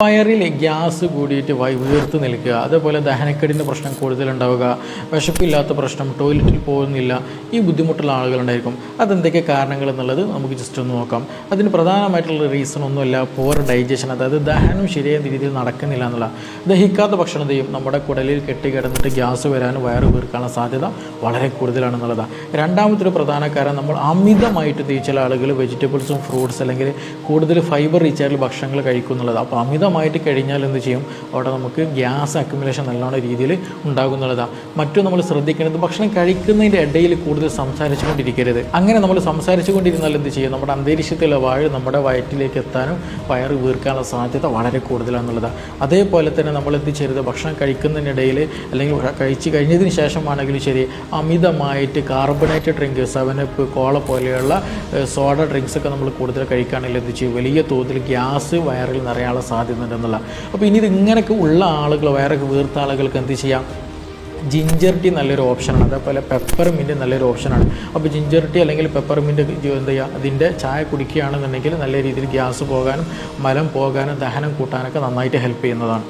വയറിൽ ഗ്യാസ് കൂടിയിട്ട് വൈ വീർത്ത് നിൽക്കുക. അതേപോലെ ദഹനക്കേടിന്റെ പ്രശ്നം കൂടുതലുണ്ടാവുക. വിശപ്പില്ലാത്ത പ്രശ്നം ടോയ്ലറ്റിൽ പോകുന്നില്ല. ഈ ബുദ്ധിമുട്ടുള്ള ആളുകളുണ്ടായിരിക്കും. അതെന്തൊക്കെ കാരണങ്ങൾ എന്നുള്ളത് നമുക്ക് ജസ്റ്റ് ഒന്ന് നോക്കാം. അതിന് പ്രധാനമായിട്ടുള്ള റീസൺ ഒന്നുമല്ല പോർ ഡൈജഷൻ അതായത് ദഹനം ശരിയായ രീതിയിൽ നടക്കുന്നില്ല എന്നുള്ള. ദഹിക്കാത്ത ഭക്ഷണത്തെയും നമ്മുടെ കുടലിൽ കെട്ടിക്കിടന്നിട്ട് ഗ്യാസ് വരാനും വയറ് വീർക്കാനുള്ള സാധ്യത വളരെ കൂടുതലാണെന്നുള്ളതാണ് രണ്ടാമത്തൊരു പ്രധാന കാരണം നമ്മൾ അമിതമായിട്ട് ചില ആളുകൾ വെജിറ്റബിൾസും ഫ്രൂട്ട്സ് അല്ലെങ്കിൽ കൂടുതൽ ഫൈബർ റീച്ചായിട്ടുള്ള ഭക്ഷണങ്ങൾ കഴിക്കുന്നുള്ളത് അപ്പോൾ അമിതമായിട്ട് കഴിഞ്ഞാൽ എന്ത് ചെയ്യും? അവിടെ നമുക്ക് ഗ്യാസ് അക്യുമുലേഷൻ നല്ലോണം രീതിയിൽ ഉണ്ടാകുന്നുള്ളതാണ് മറ്റും നമ്മൾ ശ്രദ്ധിക്കേണ്ടത് ഭക്ഷണം കഴിക്കുന്നതിന്റെ ഇടയിൽ കൂടുതൽ സംസാരിച്ചുകൊണ്ടിരിക്കരുത്. അങ്ങനെ നമ്മൾ സംസാരിച്ചു കൊണ്ടിരുന്നാൽ എന്ത് ചെയ്യും? നമ്മുടെ അന്തരീക്ഷത്തിലെ വായു നമ്മുടെ വയറ്റിലേക്ക് എത്താനും വയറ് വീർക്കാനുള്ള സാധ്യത വളരെ കൂടുതലാണെന്നുള്ളതാണ്. അതേപോലെ തന്നെ നമ്മൾ എന്ത് ചെയ്യരുത്? ഭക്ഷണം കഴിക്കുന്നതിനിടയിൽ അല്ലെങ്കിൽ കഴിച്ച് കഴിഞ്ഞതിന് ശേഷമാണെങ്കിലും ശരി അമിതമായിട്ട് carbonated drink seven up cola പോലെയുള്ള സോഡ ഡ്രിങ്ക്സ് ഒക്കെ നമ്മൾ കൂടുതൽ കഴിക്കുകയാണെങ്കിൽ എന്ത് ചെയ്യും? വലിയ തോതിൽ ഗ്യാസ് വയറിൽ നിറയാനുള്ള സാധ്യത ഉണ്ടെന്നുള്ള അപ്പോൾ ഇനി ഇത് ഇങ്ങനെയൊക്കെ ഉള്ള ആളുകൾ വയറൊക്കെ വീർത്ത ആളുകൾക്ക് എന്ത് ചെയ്യാം? ജിഞ്ചർ ടീ നല്ലൊരു ഓപ്ഷനാണ് അതേപോലെ പെപ്പർ മിന്റ് നല്ലൊരു ഓപ്ഷനാണ് അപ്പോൾ ജിഞ്ചർ ടീ അല്ലെങ്കിൽ പെപ്പർ മിന്റ് എന്ത് ചെയ്യുക അതിന്റെ ചായ കുടിക്കുകയാണെന്നുണ്ടെങ്കിൽ നല്ല രീതിയിൽ ഗ്യാസ് പോകാനും മലം പോകാനും ദഹനം കൂട്ടാനൊക്കെ നന്നായിട്ട് ഹെൽപ്പ് ചെയ്യുന്നതാണ്.